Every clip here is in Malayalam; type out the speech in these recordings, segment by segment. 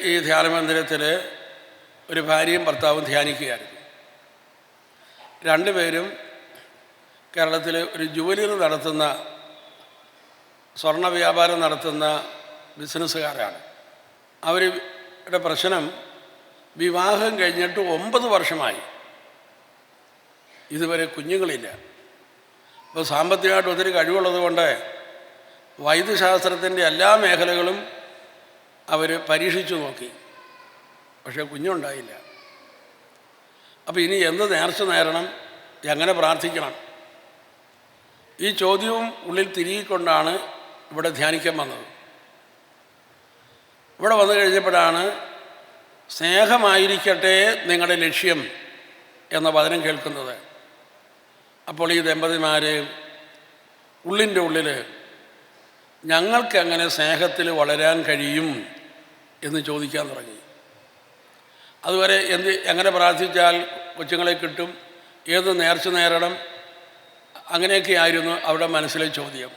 ഈ ധ്യാനമന്ദിരത്തിൽ ഒരു ഭാര്യയും ഭർത്താവും ധ്യാനിക്കുകയായിരുന്നു. രണ്ടുപേരും കേരളത്തിൽ ഒരു ജുവലറി നടത്തുന്ന സ്വർണ വ്യാപാരം നടത്തുന്ന ബിസിനസ്സുകാരാണ്. അവരുടെ പ്രശ്നം വിവാഹം കഴിഞ്ഞിട്ട് ഒമ്പത് വർഷമായി. ഇതുവരെ കുഞ്ഞുങ്ങളില്ല. അപ്പോൾ സാമ്പത്തികമായിട്ട് ഒത്തിരി കഴിവുള്ളത് കൊണ്ട് വൈദ്യശാസ്ത്രത്തിന്റെ എല്ലാ മേഖലകളും അവർ പരീക്ഷിച്ചു നോക്കി. പക്ഷേ കുഞ്ഞുണ്ടായില്ല. അപ്പോൾ ഇനി എന്ത് നേർച്ച നേരണം? എങ്ങനെ പ്രാർത്ഥിക്കണം? ഈ ചോദ്യവും ഉള്ളിൽ തിരികൊണ്ടാണ് ഇവിടെ ധ്യാനിക്കാൻ വന്നത്. ഇവിടെ വന്നു കഴിഞ്ഞപ്പോഴാണ് സ്നേഹമായിരിക്കട്ടെ നിങ്ങളുടെ ലക്ഷ്യം എന്ന വചനം കേൾക്കുന്നത്. അപ്പോൾ ഈ ദമ്പതിമാർ ഉള്ളിന്റെ ഉള്ളിൽ ഞങ്ങൾക്ക് എങ്ങനെ സ്നേഹത്തിൽ വളരാൻ കഴിയും? എന്ന് ചോദിക്കാൻ തുടങ്ങി. അതുവരെ എന്ത് എങ്ങനെ പ്രാർത്ഥിച്ചാൽ കൊച്ചുങ്ങളെ കിട്ടും ഏത് നേർച്ച നേരണം അങ്ങനെയൊക്കെ ആയിരുന്നു അവരുടെ മനസ്സിലെ ചോദ്യം.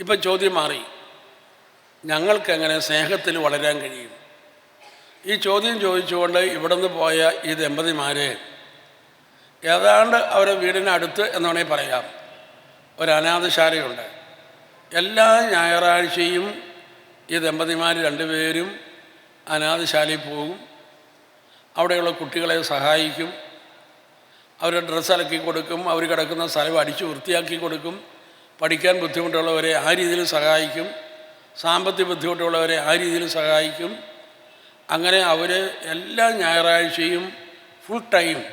ഇപ്പം ചോദ്യം മാറി. ഞങ്ങൾക്കെങ്ങനെ സ്നേഹത്തിൽ വളരാൻ കഴിയും? ഈ ചോദ്യം ചോദിച്ചുകൊണ്ട് ഇവിടെ നിന്ന് പോയ ഈ ദമ്പതിമാരെ ഏതാണ്ട് അവരുടെ വീടിനടുത്ത് എന്ന് വേണമെങ്കിൽ പറയാം. ഒരു അനാഥശാലയുണ്ട്. എല്ലാ ഞായറാഴ്ചയും ഈ ദമ്പതിമാർ രണ്ടുപേരും അനാഥശാലയിൽ പോകും. അവിടെയുള്ള കുട്ടികളെ സഹായിക്കും. അവരുടെ ഡ്രസ്സ് അലക്കി കൊടുക്കും. അവർ കിടക്കുന്ന സ്ഥലം അടിച്ചു വൃത്തിയാക്കി കൊടുക്കും. പഠിക്കാൻ ബുദ്ധിമുട്ടുള്ളവരെ ആ രീതിയിൽ സഹായിക്കും. സാമ്പത്തിക ബുദ്ധിമുട്ടുള്ളവരെ ആ രീതിയിൽ സഹായിക്കും. അങ്ങനെ അവർ എല്ലാ ഞായറാഴ്ചയും ഫുൾ ടൈം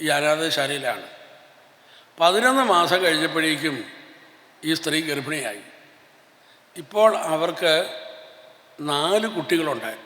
ഈ അനാഥശാലയിലാണ്. പതിനൊന്ന് മാസം കഴിഞ്ഞപ്പോഴേക്കും ഈ സ്ത്രീ ഗർഭിണിയായി. ഇപ്പോൾ അവർക്ക് നാല് കുട്ടികളുണ്ട്